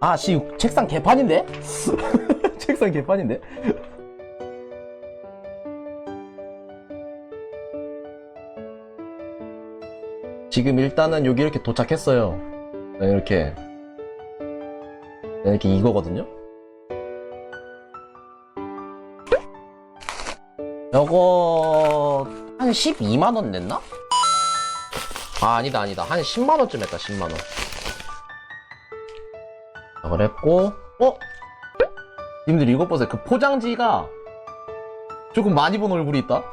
아, 씨, 책상 개판인데? 책상 개판인데? 지금 일단은 여기 이렇게 도착했어요. 네, 이렇게. 네, 이렇게 이거거든요? 요거, 한 12만원 냈나? 아, 아니다, 아니다. 한 10만원쯤 했다, 10만원. 자, 그랬고, 어? 님들 이것 보세요. 그 포장지가 조금 많이 본 얼굴이 있다?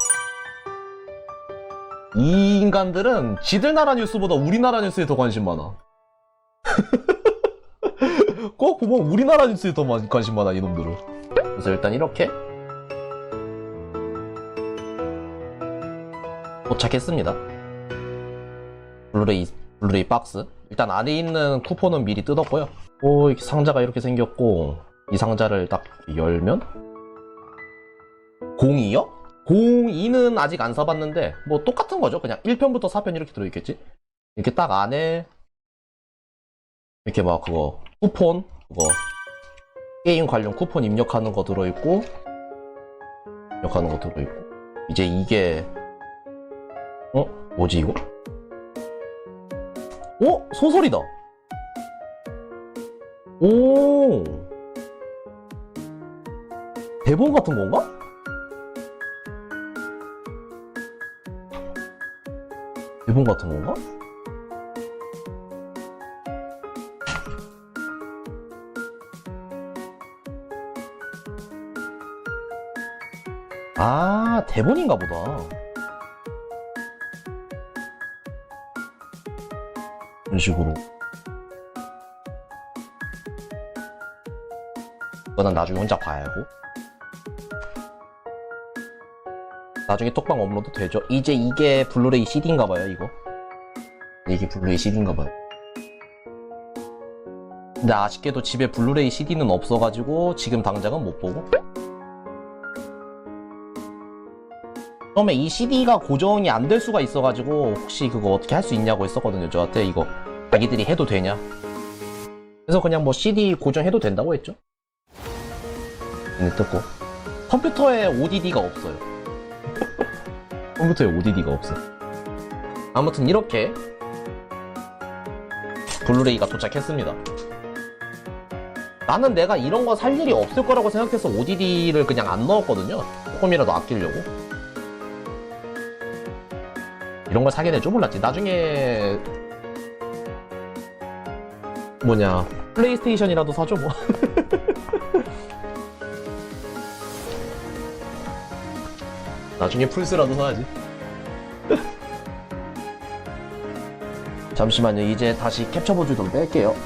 이 인간들은 지들 나라 뉴스보다 우리나라 뉴스에 더 관심 많아. 꼭 보면 우리나라 뉴스에 더 관심 많아, 이놈들은. 그래서 일단 이렇게 도착했습니다. 블루레이, 블루레이 박스. 일단 안에 있는 쿠폰은 미리 뜯었고요. 오, 이렇게 상자가 이렇게 생겼고, 이 상자를 딱 열면? 02요? 02는 아직 안 사봤는데, 뭐 똑같은 거죠. 그냥 1편부터 4편 이렇게 들어있겠지? 이렇게 딱 안에, 이렇게 막 그거, 쿠폰, 그거, 게임 관련 쿠폰 입력하는 거 들어있고, 입력하는 거 들어있고, 이제 이게, 어? 뭐지 이거? 어? 소설이다! 오! 대본 같은 건가? 대본 같은 건가? 아, 대본인가 보다. 이런 식으로. 이거는 나중에 혼자 봐야 하고. 나중에 톡방 업로드 되죠? 이제 이게 블루레이 CD인가 봐요, 이거. 이게 블루레이 CD인가 봐요. 근데 아쉽게도 집에 블루레이 CD는 없어가지고 지금 당장은 못 보고. 처음에 이 CD가 고정이 안 될 수가 있어가지고 혹시 그거 어떻게 할 수 있냐고 했었거든요, 저한테 이거. 자기들이 해도 되냐. 그래서 그냥 뭐 CD 고정해도 된다고 했죠. 네, 듣고. 컴퓨터에 ODD가 없어요. 컴퓨터에 ODD가 없어. 아무튼 이렇게 블루레이가 도착했습니다. 나는 내가 이런 거 살 일이 없을 거라고 생각해서 ODD를 그냥 안 넣었거든요. 조금이라도 아끼려고. 이런 걸 사게 될 줄 몰랐지. 나중에 뭐냐 플레이스테이션이라도 사줘 뭐. 나중에 플스라도 사야지. 잠시만요. 이제 다시 캡처 보조 좀 뺄게요.